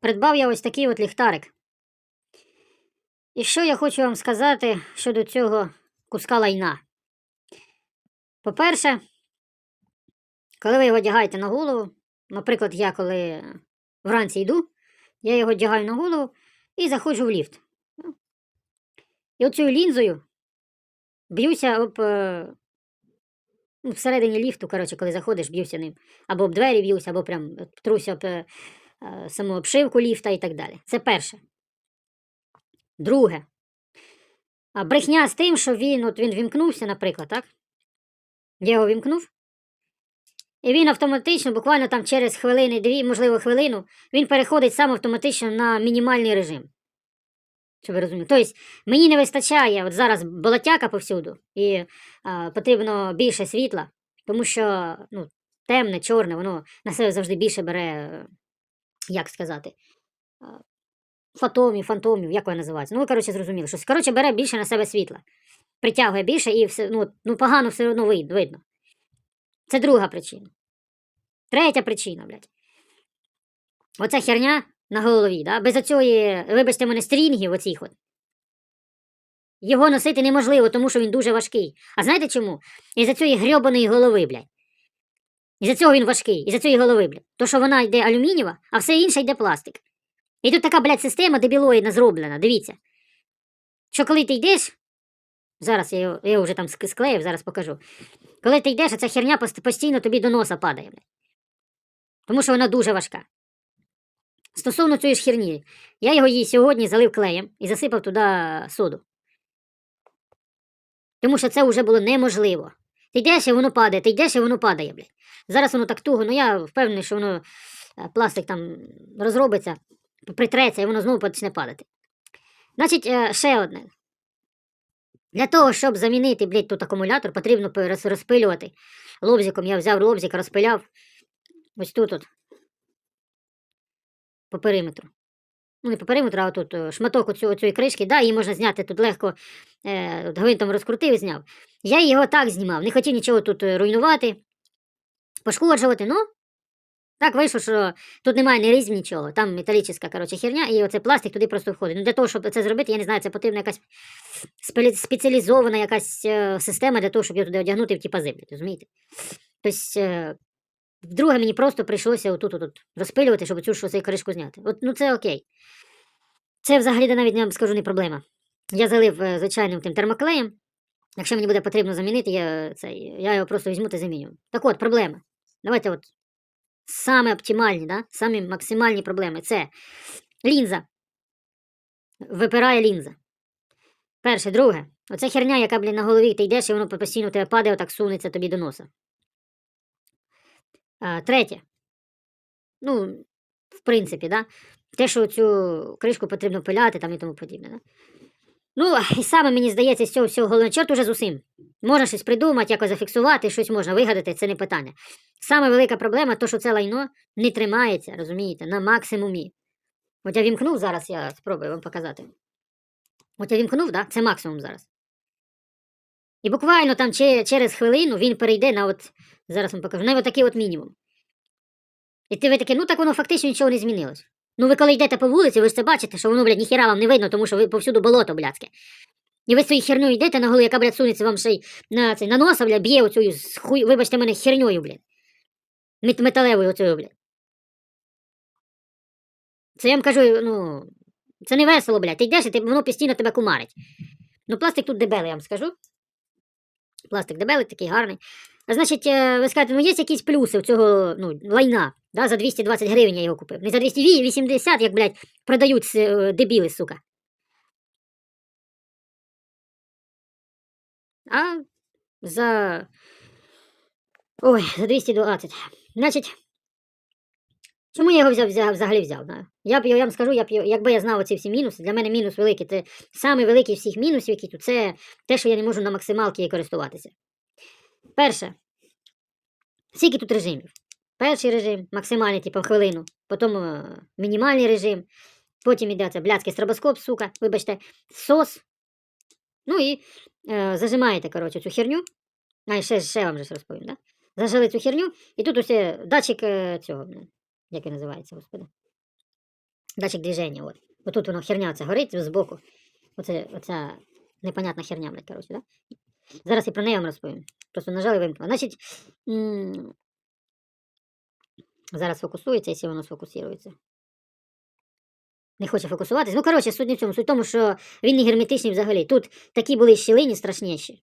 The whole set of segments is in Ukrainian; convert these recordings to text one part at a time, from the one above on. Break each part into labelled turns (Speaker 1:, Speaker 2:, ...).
Speaker 1: придбав я ось такий от ліхтарик. І що я хочу вам сказати щодо цього куска лайна? По-перше, коли ви його одягаєте на голову, наприклад, я коли вранці йду, я його одягаю на голову і заходжу в ліфт. І оцю лінзою б'юся об. е, ну, всередині ліфту, коротше, коли заходиш, б'юся ним. Або об двері б'юся, або прям труся об е, саму обшивку ліфта і так далі. Це перше. Друге. Брехня з тим, що він, от він вімкнувся, наприклад, так? Я його вімкнув. І він автоматично, буквально там через хвилини, дві, можливо, хвилину, він переходить сам автоматично на мінімальний режим. Щоб ви розуміли. Тобто мені не вистачає, от зараз болотяка повсюду, і а, потрібно більше світла, тому що ну, темне, чорне, воно на себе завжди більше бере, е, як сказати, фотомів, фантомів, як вони називаються. Ну, ви, коротше, зрозуміли, що коротше, бере більше на себе світла. Притягує більше і все, ну, ну погано все одно видно. Це друга причина. Третя причина, блядь. Оця херня на голові, да? без оцієї, вибачте мене, стрінгів оцих от. Його носити неможливо, тому що він дуже важкий. А знаєте чому? Із-за цієї грьобаної голови, блядь. Із-за цього він важкий, із-за цієї голови, блядь. То, що вона йде алюмінієва, а все інше йде пластик. І тут така, блядь, система дебілоїдна зроблена, дивіться. Що коли ти йдеш, зараз я його, я його вже там ск- склеїв, зараз покажу. Коли ти йдеш, а ця херня постійно тобі до носа падає, блядь. Тому що вона дуже важка. Стосовно цієї ж херні, я його їй сьогодні залив клеєм і засипав туди соду. Тому що це вже було неможливо. Ти йдеш і воно падає, ти йдеш і воно падає, блядь. Зараз воно так туго, ну я впевнений, що воно е, пластик там розробиться, притреться і воно знову почне падати. Значить, е, ще одне. Для того, щоб замінити, блядь, тут акумулятор, потрібно розпилювати. Лобзиком я взяв лобзик, розпиляв. Ось тут от. По периметру. Ну, не по периметру, а тут е, шматок оцю, оцієї кришки, да, її можна зняти тут легко е, гвинтом розкрутив і зняв. Я його так знімав, не хотів нічого тут е, руйнувати, пошкоджувати, ну. Так вийшло, що тут немає ні різьб, нічого. Там металічна, коротше, херня, і оцей пластик туди просто входить. Ну, для того, щоб це зробити, я не знаю, це потрібна якась спеціалізована якась е, система для того, щоб його туди одягнути в ті пази, розумієте? Тобто, е, вдруге мені просто прийшлося отут, отут розпилювати, щоб цю ж цей кришку зняти. От, ну це окей. Це взагалі навіть я вам скажу не проблема. Я залив звичайним тим термоклеєм. Якщо мені буде потрібно замінити, я, цей, я його просто візьму та заміню. Так от, проблема. Давайте от саме оптимальні, да? самі максимальні проблеми. Це лінза. Випирає лінза. Перше, друге. Оця херня, яка, блін, на голові ти йдеш, і воно постійно тебе падає, отак сунеться тобі до носа. А, третє. Ну, в принципі, да? те, що цю кришку потрібно пиляти там і тому подібне. Да? Ну, і саме мені здається, з цього всього головне, чорт уже з усім. Можна щось придумати, якось зафіксувати, щось можна вигадати, це не питання. Саме велика проблема, то, що це лайно не тримається, розумієте, на максимумі. От я вімкнув зараз, я спробую вам показати. От я вімкнув, да? це максимум зараз. І буквально там через хвилину він перейде на от, зараз вам покажу, на от такий от мінімум. І ти ви таке, ну так воно фактично нічого не змінилось. Ну ви коли йдете по вулиці, ви ж це бачите, що воно, блядь, ніхіра вам не видно, тому що ви повсюду болото, блядське. І ви своєю херню йдете на голову, яка, блядь, сунеться вам ще й на, цей, на носа, блядь, б'є оцю, хуй, вибачте мене, херньою, блядь. Мет- металевою оцею, блядь. Це я вам кажу, ну, це не весело, блядь. Ти йдеш і ти, воно постійно тебе кумарить. Ну, пластик тут дебелий, я вам скажу. Пластик дебелий, такий гарний. А значить, е, ви скажете, ну є якісь плюси у цього ну, лайна. Да, за 220 гривень я його купив. Не за 280, як, блядь, продають е, дебіли, сука. А за. Ой, за 220. Значить. Чому я його взяв, взяв взагалі взяв? Да? Я б я вам скажу, я б, якби я знав оці всі мінуси, для мене мінус великий. Це саме великий всіх мінусів, які тут, це те, що я не можу на максималки користуватися. Перше. Скільки тут режимів? Перший режим, максимальний, типу, хвилину, потім е, мінімальний режим, потім іде це блядський стробоскоп, сука, вибачте, сос. Ну і е, зажимаєте, коротше, цю херню. А, ще, ще вам же розповім, да? Зажали цю херню, і тут усе датчик е, цього, як він називається, господи. Датчик движення, от. Отут воно херня оця горить збоку. Оце, оця непонятна херня, блядь, коротше, да? Зараз і про неї вам розповім. Просто нажали вимкнула. Значить, зараз фокусується, якщо воно сфокусується. Не хоче фокусуватись. Ну, коротше, суть не в цьому. Суть в тому, що він не герметичний взагалі. Тут такі були щілині страшніші,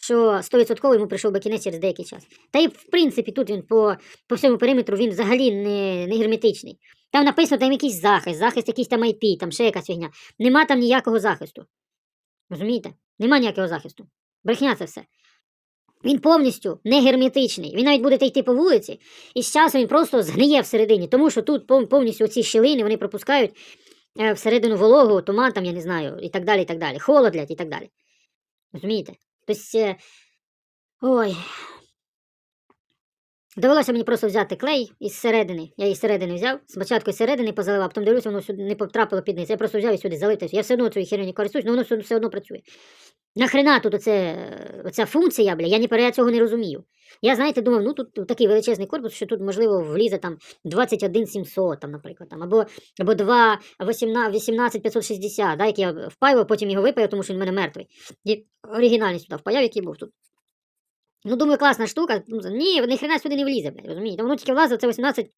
Speaker 1: що 100% йому прийшов би кінець через деякий час. Та й в принципі тут він по, по всьому периметру він взагалі не, не герметичний. Там написано там якийсь захист, захист якийсь там IP, там ще якась фігня. Нема там ніякого захисту. Розумієте? Нема ніякого захисту. Брехня це все. Він повністю не герметичний. Він навіть буде йти по вулиці, і з часом він просто згниє всередині, тому що тут повністю ці щілини вони пропускають е, всередину вологу, туман там, я не знаю, і так далі, і так далі. Холод, блядь, і так далі. Розумієте? Тобто, е, ой. Довелося мені просто взяти клей із середини. Я її середини взяв. Спочатку з середини позаливав, потім дивлюся, воно сюди не потрапило під низ. Я просто взяв і сюди залив. Я все одно цією херню не користуюсь, але воно все- одно працює. Нахрена тут оце, оця функція, бля, я, не, я цього не розумію. Я, знаєте, думав, ну тут такий величезний корпус, що тут, можливо, влізе там 21 700, там, наприклад, там, або, або 2 18, 18 560, да, який я впаював, потім його випаяв, тому що він в мене мертвий. І оригінальний сюди впаяв, який був тут. Ну, думаю, класна штука. Ну, ні, ніхрена сюди не влізе, блядь, розумієте? Воно тільки влазить, це 18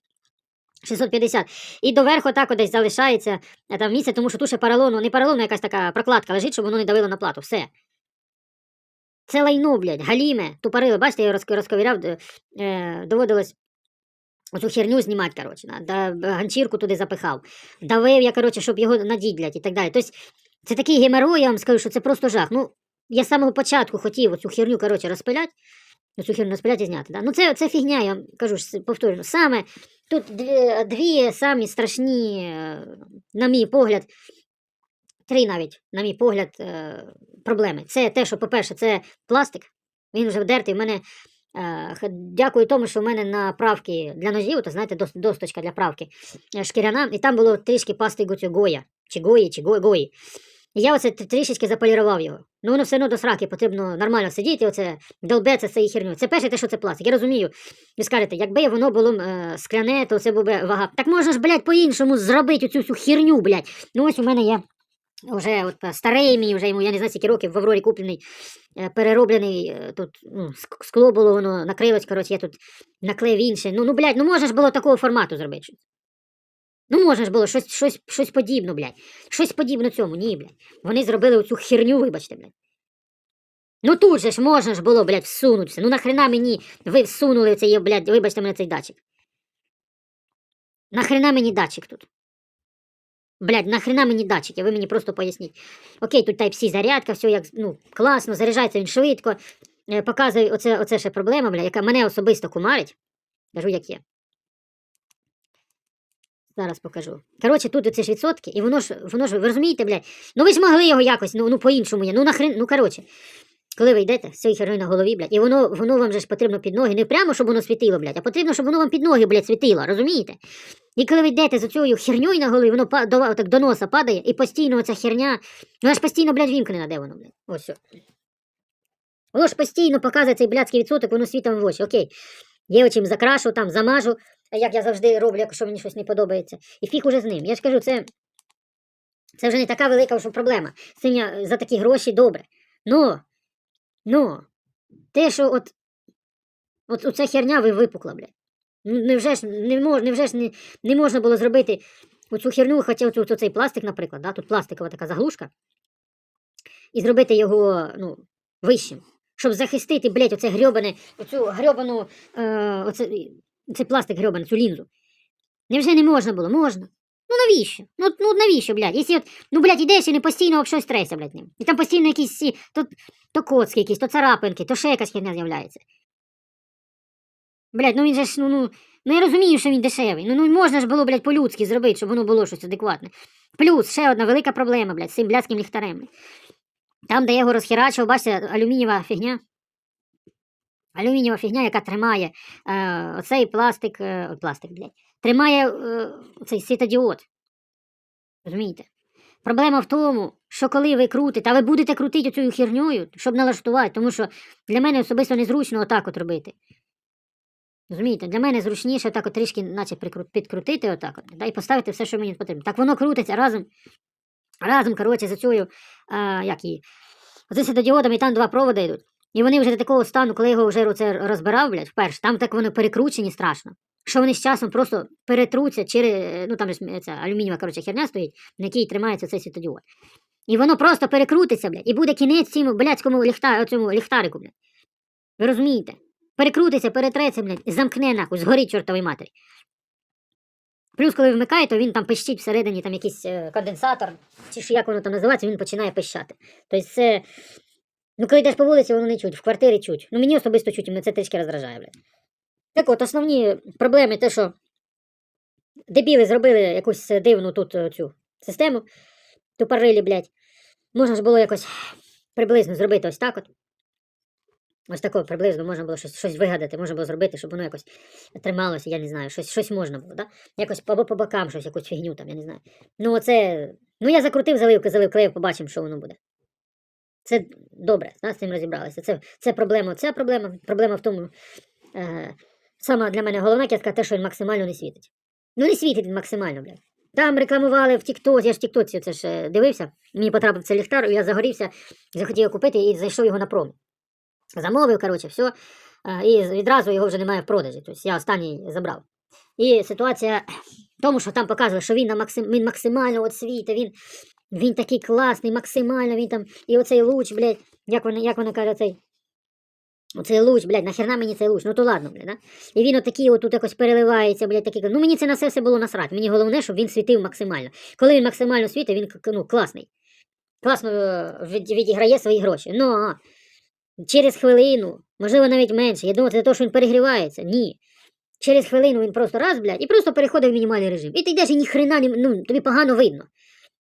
Speaker 1: 650. І доверху так десь залишається е, там місце, тому що тут ще поролону, не поролону, якась така прокладка лежить, щоб воно не давило на плату. Все. Це лайно, блядь, галіме, тупорили, бачите, я розк- розковіряв, е, доводилось оцю херню знімати, коротше, да, ганчірку туди запихав. Давив я, коротше, щоб його надіть, блядь, і так далі. Тобто, це такий геморрой, я вам скажу, що це просто жах. Ну, я з самого початку хотів оцю херню, коротше, розпиляти, оцю херню розпиляти і зняти. Да? Ну, це, це фігня, я вам кажу, повторюю. Саме тут дві, дві самі страшні, е, на мій погляд, три навіть, на мій погляд, е, проблеми. Це те, що, по-перше, це пластик. Він вже вдертий. У мене е, дякую тому, що в мене на правки для ножів, то знаєте, досточка для правки шкіряна, і там було трішки пасти Гоя, чи Гої, чи Гої. І я оце трішечки заполірував його. Ну воно все одно до сраки потрібно нормально сидіти, оце долбеться з цією херню. Це перше те, що це пластик. Я розумію. Ви скажете, якби воно було е, скляне, то це був би вага. Так можна ж, блядь, по-іншому зробити оцю всю херню, блядь. Ну ось у мене є вже от е, старий мій, вже йому, я не знаю, скільки років в Аврорі куплений, е, перероблений, е, тут ну, скло було, воно накрилось, коротше, я тут наклеїв інше. Ну, ну, блядь, ну можна ж було такого формату зробити. Ну, можна ж було щось, щось, щось подібне, блядь. Щось подібне цьому, ні, блядь. Вони зробили оцю херню, вибачте, блядь. Ну тут же ж можна ж було, блядь, всунутися. Ну нахрена мені ви всунули цей, блядь, вибачте мене цей датчик. Нахрена мені датчик тут? Блядь, нахрена мені датчики, ви мені просто поясніть. Окей, тут Type-C зарядка, все як ну, класно, заряджається він швидко. Е, показує, оце, оце ще проблема, бля, яка мене особисто кумарить. Кажу, як є. Зараз покажу. Коротше, тут оце ж відсотки, і воно ж, воно ж, ви розумієте, блядь, ну ви ж могли його якось, ну, ну по-іншому є. Ну нахрен, ну коротше. Коли ви йдете цією херною на голові, блядь, і воно, воно вам же ж потрібно під ноги, не прямо, щоб воно світило, блядь, а потрібно, щоб воно вам під ноги, блядь, світило, розумієте? І коли ви йдете з цією херньою на голові, воно до, так до носа падає, і постійно оця херня, вона ж постійно, блядь, вімкнена, де воно, блядь. Ось. о. Воно ж постійно показує цей блядський відсоток, воно світом в очі. Окей. Я чим закрашу, там замажу, як я завжди роблю, якщо мені щось не подобається. І фіг уже з ним. Я ж кажу, це, це вже не така велика вже проблема. З я за такі гроші добре. Ну, ну, те, що от, от оця херня ви випукла, блядь. Невже ж, не, мож, невже ж не, не можна було зробити оцю херню, хоча оцю, оцей пластик, наприклад, да? тут пластикова така заглушка, і зробити його ну, вищим, щоб захистити, блядь, оце грьобане, оцю грьобану, е, оце, цей пластик грьобаний, цю лінзу. Невже не можна було? Можна. Ну навіщо? Ну, ну навіщо, блядь? Якщо от, ну, блядь, ідеш і не постійно щось треся, блядь, ним. І там постійно якісь то, то коцки якісь, то царапинки, то ще якась херня з'являється. Блядь, ну він же ж, ну, ну, ну я розумію, що він дешевий. Ну, ну можна ж було, блядь, по-людськи зробити, щоб воно було щось адекватне. Плюс ще одна велика проблема, блядь, з цим блядським ліхтарем. Там, де я його розхерачив, бачите, алюмінієва фігня. Алюмінієва фігня, яка тримає е, оцей пластик, е, пластик, блядь, тримає е, цей світодіод. Розумієте? Проблема в тому, що коли ви крутите, а ви будете крутити оцю херньою, щоб налаштувати, тому що для мене особисто незручно отак от робити. Розумієте, для мене зручніше так от трішки, наче підкрутити отак от, да, і поставити все, що мені потрібно. Так воно крутиться разом, разом, коротше, за цією, а, як її, оце світодіодом, і там два проводи йдуть. І вони вже до такого стану, коли його вже оце розбирав, блядь, вперше, там так вони перекручені страшно. Що вони з часом просто перетруться через, ну там ж ця алюмінієва, коротше, херня стоїть, на якій тримається цей світодіод. І воно просто перекрутиться, блядь, і буде кінець цьому блядському ліхта, цьому ліхтарику, блядь. Ви розумієте? Перекрутиться, перетреться, блядь, і замкне нахуй, згорить чортовій матері. Плюс, коли вмикає, то він там пищить всередині там якийсь е, конденсатор, чи ж як воно там називається, він починає пищати. Тобто це. Ну, коли йдеш по вулиці, воно не чуть, в квартирі чуть. Ну, мені особисто чуть, і мене це трішки роздражає, блядь. Так от, основні проблеми те, що дебіли зробили якусь дивну тут е, цю систему, тупорилі, блядь. Можна ж було якось приблизно зробити ось так от. Ось тако приблизно можна було щось, щось вигадати, можна було зробити, щоб воно якось трималося, я не знаю, щось, щось можна було, да? Якось або по бокам щось, якусь фігню там, я не знаю. Ну, оце. Ну, я закрутив заливки, залив клеїв, побачимо, що воно буде. Це добре, да, з цим розібралися. Це, це проблема, це проблема. Проблема в тому. Е, сама для мене головна кістка те, що він максимально не світить. Ну, не світить він максимально, блядь. Там рекламували в Тіктоці, я ж Тіктоці це ж е, дивився. Мені потрапив цей ліхтар, і я загорівся, захотів його купити і зайшов його на пром. Замовив, коротше, все. І відразу його вже немає в продажі. Тобто я останній забрав. І ситуація в тому, що там показує, що він, на максим... він максимально от світить, він, він такий класний, максимально, він там. І оцей луч, блядь, як вони, як вони кажуть, цей. Оцей луч, блядь, нахерна мені цей луч? Ну то ладно, блядь, да? І він отакий отут якось переливається, блядь, такий. Ну мені це на все все було насрать. Мені головне, щоб він світив максимально. Коли він максимально світить, він ну, класний. Класно е, від- відіграє свої гроші. Ну, а через хвилину, можливо, навіть менше. Я думаю, це те, що він перегрівається. Ні. Через хвилину він просто раз, блядь, і просто переходить в мінімальний режим. І ти йдеш і ніхрена ну, тобі погано видно.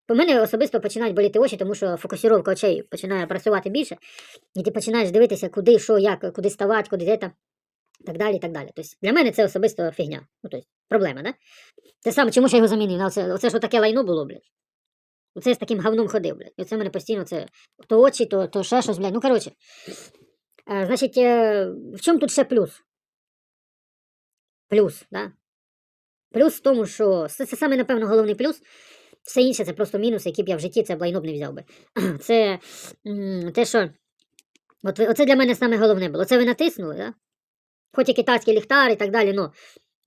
Speaker 1: По мене особисто починають боліти очі, тому що фокусіровка очей починає працювати більше, і ти починаєш дивитися, куди, що, як, куди ставати, куди де так далі, так далі. Тобто для мене це особисто фігня. Ну, тобто, проблема, да? Те саме, чому ж я його замінив? Оце, оце ж таке лайно було, блядь. Оце з таким говном ходив, блядь. І це в мене постійно це то очі, то, то ще щось, блядь. Ну, коротше. Е, значить, е, в чому тут ще плюс? Плюс, да? Плюс в тому, що це саме, напевно, головний плюс. Все інше це просто мінуси, які б я в житті це блайно б не взяв би. Це те, що. От, ви- оце для мене саме головне було. Це ви натиснули, да? Хоч і китайський ліхтар і так далі, ну,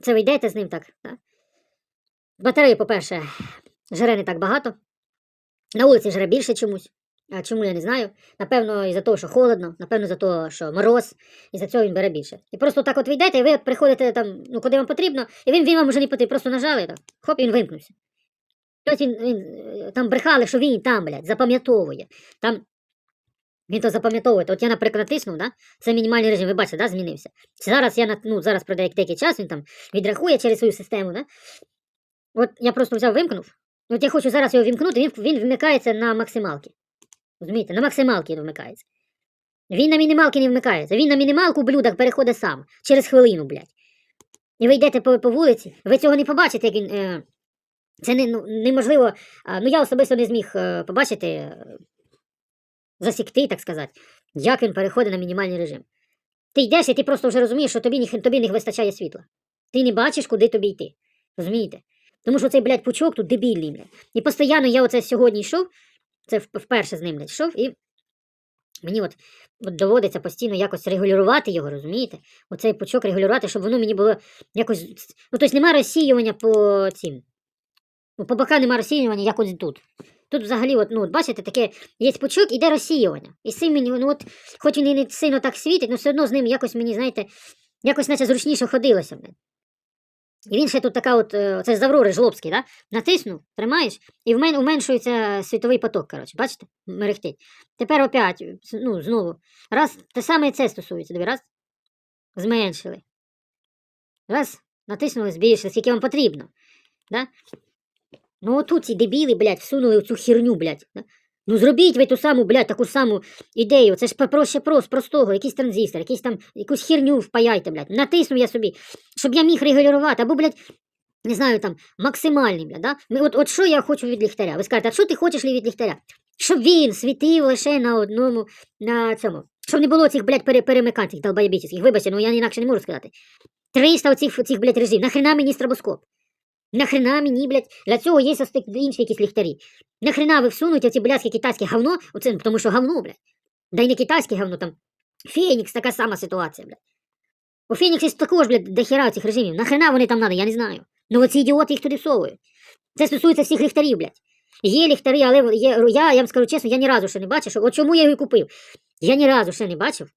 Speaker 1: це ви йдете з ним так. Да? Батареї, по-перше, жре не так багато. На вулиці жре більше чомусь. А чому я не знаю? Напевно, із-за того, що холодно, напевно, за того, що мороз, і за цього він бере більше. І просто так от ви йдете, і ви приходите там, ну, куди вам потрібно, і він, він вам вже не потрібен, просто нажали, так, хоп, і він вимкнувся. Тобто він, він е, там брехали, що він там, блядь, запам'ятовує. Там він то запам'ятовує. От я, наприклад, натиснув, да? це мінімальний режим, ви бачите, да, змінився. Зараз я ну, зараз пройде як деякий час, він там відрахує через свою систему, да? От я просто взяв, вимкнув. От я хочу зараз його вімкнути, він, він вмикається на максималки. Розумієте, на максималки він вмикається. Він на мінімалки не вмикається. Він на мінімалку блюдах переходить сам через хвилину, блядь. І ви йдете по, по вулиці, ви цього не побачите, як він. Е, це не, ну, неможливо. Ну я особисто не зміг е, побачити, е, засікти, так сказати, як він переходить на мінімальний режим. Ти йдеш і ти просто вже розумієш, що тобі, тобі не вистачає світла. Ти не бачиш, куди тобі йти. Розумієте? Тому що цей, блядь, пучок тут дебільний, блядь. І постійно я оце сьогодні йшов, це вперше з ним блядь, йшов, і мені от, от доводиться постійно якось регулювати його, розумієте? Оцей пучок регулювати, щоб воно мені було якось. Ну, тобто немає розсіювання по цим. Ну, бокам немає розсіювання, як ось тут. Тут взагалі, от, ну, от бачите, таке є пучок, іде розсіювання. І з мені, ну от, хоч він і не сильно так світить, але все одно з ним якось мені, знаєте, якось наче зручніше ходилося. блін. І він ще тут така от, е, це з Жлобський, да? натиснув, тримаєш, і вмен, уменшується світовий поток, коротше, бачите, мерехтить. Тепер опять, ну, знову, раз, те саме це стосується, диви, раз, зменшили. Раз, натиснули, збільшили, скільки вам потрібно. Да? Ну отут ці дебіли, блядь, всунули цю херню, блядь. Ну зробіть ви ту саму, блядь, таку саму ідею. Це ж проще прост, простого, якийсь транзистор, якийсь там, якусь херню впаяйте, блядь. Натисну я собі, щоб я міг регулювати, або, блядь, не знаю, там, максимальний, блядь, да? Ми- От, от що я хочу від ліхтаря? Ви скажете, а що ти хочеш від ліхтаря? Щоб він світив лише на одному, на цьому. Щоб не було цих, блядь, пере, перемикань, цих долбоєбічих. Вибачте, ну я інакше не можу сказати. 300 оцих, оцих блядь, режим. Нахрена мені стробоскоп? Нахрена мені, блядь, для цього є інші якісь ліхтарі. Нахрена ви всунуть оці блядське китайське говно, оце, тому що говно, блядь. Да й не китайське говно, там Фенікс, така сама ситуація, блядь. У Феніксі також, блядь, дохера цих режимів. Нахрена вони там надо, я не знаю. Ну оці ідіоти їх туди всовують. Це стосується всіх ліхтарів, блядь. Є ліхтарі, але є, я, я вам скажу чесно, я ні разу ще не бачив, що, от чому я його купив. Я ні разу ще не бачив,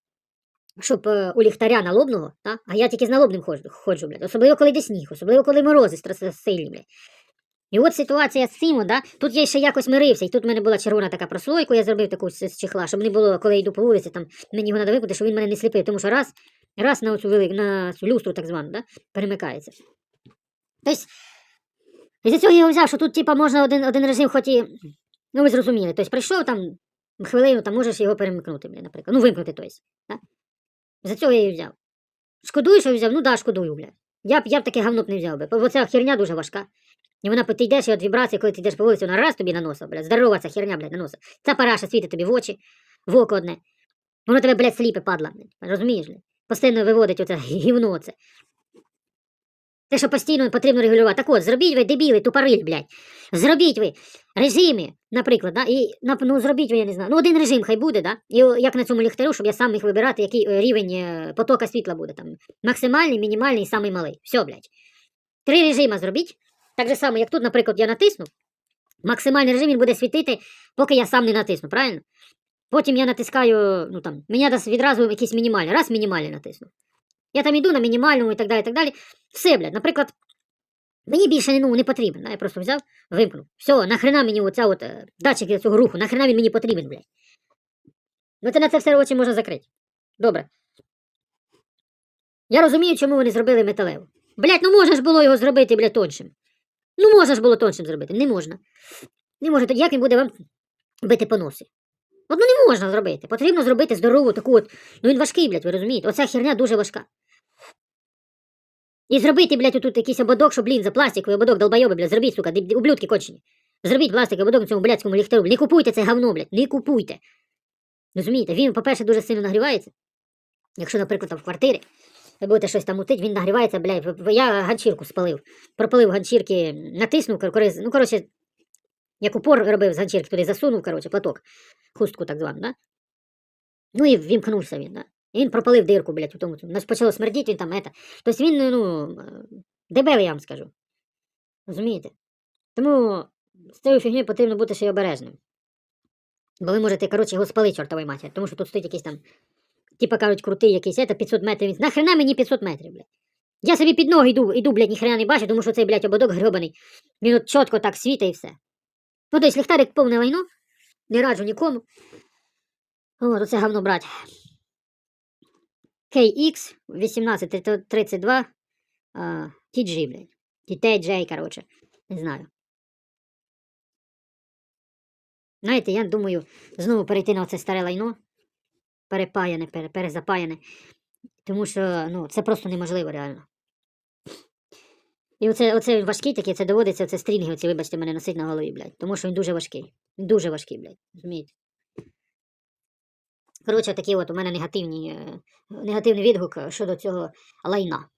Speaker 1: щоб е, у ліхтаря налобного, та? а я тільки з налобним ходжу, ходжу, блядь. Особливо, коли йде сніг, особливо, коли морози сильні, блядь. І от ситуація з цим, да? тут я ще якось мирився, і тут в мене була червона така прослойка, я зробив таку з, чехла, щоб не було, коли я йду по вулиці, там мені його треба викути, щоб він мене не сліпив, тому що раз, раз на оцю велику, на цю люстру так звану, да? перемикається. Тобто, із цього я взяв, що тут, типа, можна один, один режим, хоч і, ну ви зрозуміли, тобто прийшов там хвилину, там можеш його перемикнути, наприклад. Ну, вимкнути, тобто. Да? За цього я її взяв. Шкодую, що взяв? Ну да, шкодую, блядь. Я б, я б таке говно б не взяв би. Бо ця херня дуже важка. І вона ти йдеш і от вібрації, коли ти йдеш по вулиці, вона раз тобі на носа, блядь. Здорова ця херня, блядь, на носа. Ця параша світить тобі в очі, в око одне. Воно тебе, блядь, сліпе, падла. Розумієш, блядь? Постійно виводить оце гівно це. Те, що постійно потрібно регулювати. Так от, зробіть ви, дебіли, тупориль, блядь. Зробіть ви режими, наприклад, да, і ну, зробіть ви, я не знаю. Ну, один режим хай буде, да? І як на цьому ліхтарю, щоб я сам міг вибирати, який е, рівень е, потока світла буде там. Максимальний, мінімальний і самий малий. Все, блядь. Три режима зробіть. Так же само, як тут, наприклад, я натисну. Максимальний режим він буде світити, поки я сам не натисну, правильно? Потім я натискаю, ну там, мені відразу якийсь мінімальний. Раз мінімальний натисну. Я там іду на мінімальному і так далі, і так далі. Все, блядь, наприклад, мені більше ну, не потрібен. Я просто взяв, вимкнув. Все, нахрена мені оця от е, датчик цього руху, нахрена він мені потрібен, блядь. Ну це на це все очі можна закрити. Добре. Я розумію, чому вони зробили металеву. Блядь, ну можна ж було його зробити, блядь, тоншим. Ну можна ж було тоншим зробити. Не можна. Не можна. Як він буде вам бити по носі? От ну не можна зробити. Потрібно зробити здорову таку от. Ну він важкий, блядь, ви розумієте? Оця херня дуже важка. І зробити, блядь, отут якийсь ободок, що, блін, за пластиковий ободок, долбойоби, блядь, зробіть, сука, ублюдки кончені. Зробіть пластиковий ободок цьому блядському ліхтару. Не купуйте це говно, блядь, не купуйте. Розумієте, він, по-перше, дуже сильно нагрівається. Якщо, наприклад, там в квартирі ви будете щось там мутить, він нагрівається, блядь, я ганчірку спалив. Пропалив ганчірки, натиснув, кор- ну, коротше, як упор робив з ганчірки, туди засунув, коротше, платок, хустку так звану, да? Ну і вімкнувся він, да? І він пропалив дирку, блядь, у тому. Ну, почало смердіти, він там, ета. Тобто він, ну, е, дебелий, я вам скажу. Розумієте? Тому з цією фігнею потрібно бути ще й обережним. Бо ви можете, коротше, його спалити, чортовий матір, тому що тут стоїть якийсь там, типа кажуть, крутий якийсь, ета 500 метрів. Він- Нахрена мені 500 метрів, блядь? Я собі під ноги йду, йду, блядь, ніхрена не бачу, тому що цей, блядь, ободок грьобаний. Він от чітко так світить і все. Ну, тобто ліхтарик повне лайно, не раджу нікому. От, оце говно брать. KX 1832 а, TG, блядь. TJ, короче. Не знаю. Знаєте, я думаю, знову перейти на оце старе лайно. Перепаяне, пере, перезапаяне. Тому що ну, це просто неможливо реально. І оце, оце він важкий такий, це доводиться, це стрінги, оці, вибачте, мене носить на голові, блядь. Тому що він дуже важкий. Дуже важкий, блядь. Розумієте? Коротше, такі от у мене негативні, е, негативний відгук е, щодо цього лайна.